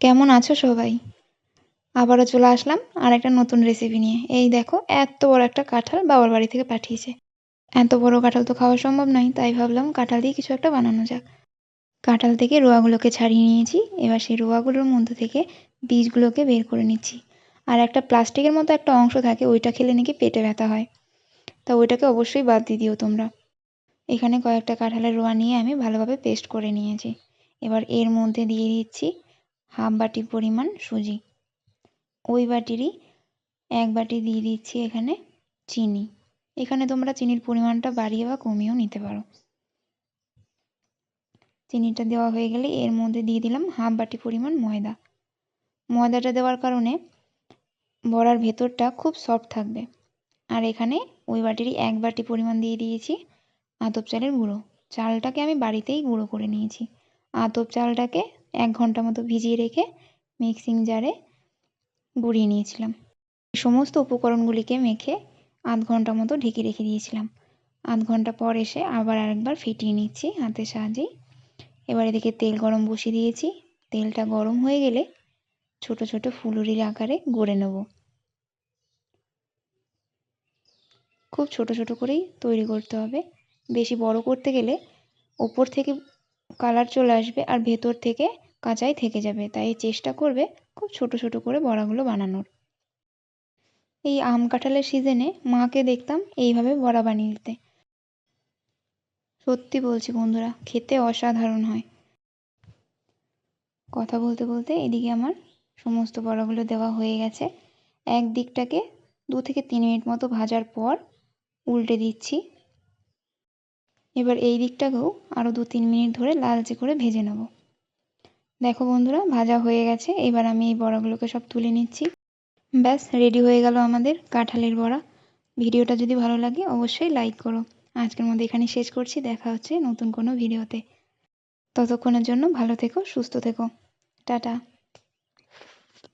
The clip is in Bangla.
কেমন আছো সবাই? আবারও চলে আসলাম আর একটা নতুন রেসিপি নিয়ে। এই দেখো, এত বড় একটা কাঁঠাল বাবার বাড়ি থেকে পাঠিয়েছে। এত বড় কাঁঠাল তো খাওয়া সম্ভব নয়, তাই ভাবলাম কাঁঠাল দিয়ে কিছু একটা বানানো যাক। কাঁঠাল থেকে রোয়াগুলোকে ছাড়িয়ে নিয়েছি, এবার সেই রোয়াগুলোর মধ্যে থেকে বীজগুলোকে বের করে নিচ্ছি। আর একটা প্লাস্টিকের মতো একটা অংশ থাকে, ওইটা খেলে নাকি পেটে ব্যথা হয়। তা ওইটাকে অবশ্যই বাদ দিয়ে দিও তোমরা। এখানে কয়েকটা কাঁঠালের রোয়া নিয়ে আমি ভালোভাবে পেস্ট করে নিয়েছি। এবার এর মধ্যে দিয়ে দিচ্ছি হাফ বাটি পরিমাণ সুজি। ওই বাটিরই এক বাটি দিয়ে দিচ্ছি এখানে চিনি। এখানে তোমরা চিনির পরিমাণটা বাড়িয়ে বা কমিয়েও নিতে পারো। চিনিটা দেওয়া হয়ে গেলে এর মধ্যে দিয়ে দিলাম হাফ বাটি পরিমাণ ময়দা। ময়দাটা দেওয়ার কারণে বড়ার ভেতরটা খুব সফট থাকবে। আর এখানে ওই বাটিরই এক বাটি পরিমাণ দিয়ে দিয়েছি আতপ চালের গুঁড়ো। চালটাকে আমি বাড়িতেই গুঁড়ো করে নিয়েছি। আতপ চালটাকে এক ঘণ্টা মতো ভিজিয়ে রেখে মিক্সিং জারে গুঁড়িয়ে নিয়েছিলাম। সমস্ত উপকরণগুলিকে মেখে আধ ঘণ্টা মতো ঢেকে রেখে দিয়েছিলাম। আধ ঘণ্টা পর এসে আবার আরেকবার ফিটিয়ে নিচ্ছি হাতের সাহায্যেই। এবার এদিকে তেল গরম বসিয়ে দিয়েছি। তেলটা গরম হয়ে গেলে ছোট ছোট ফুলুরির আকারে গড়ে নেব। খুব ছোট ছোট করেই তৈরি করতে হবে। বেশি বড় করতে গেলে ওপর থেকে কালার চলে আসবে আর ভেতর থেকে কাঁচাই থেকে যাবে। তাই চেষ্টা করবে খুব ছোট ছোট করে বড়াগুলো বানানোর। এই আম কাঁঠালের সিজনে মাকে দেখতাম এইভাবে বড়া বানিয়ে দিতে। সত্যি বলছি বন্ধুরা, খেতে অসাধারণ হয়। কথা বলতে বলতে এদিকে আমার সমস্ত বড়াগুলো দেওয়া হয়ে গেছে। এক দিকটাকে দু থেকে তিন মিনিট মতো ভাজার পর উল্টে দিচ্ছি। এবার এই দিকটাকেও আরও দু তিন মিনিট ধরে লালচে করে ভেজে নেব। দেখো বন্ধুরা, ভাজা হয়ে গেছে। এবার আমি এই বড়াগুলোকে সব তুলে নিচ্ছি। ব্যাস, রেডি হয়ে গেল আমাদের কাঁঠালের বড়া। ভিডিওটা যদি ভালো লাগে, অবশ্যই লাইক করো। আজকের মধ্যে এখানে শেষ করছি। দেখা হচ্ছে নতুন কোনো ভিডিওতে। ততক্ষণের জন্য ভালো থেকো, সুস্থ থেকো। টাটা।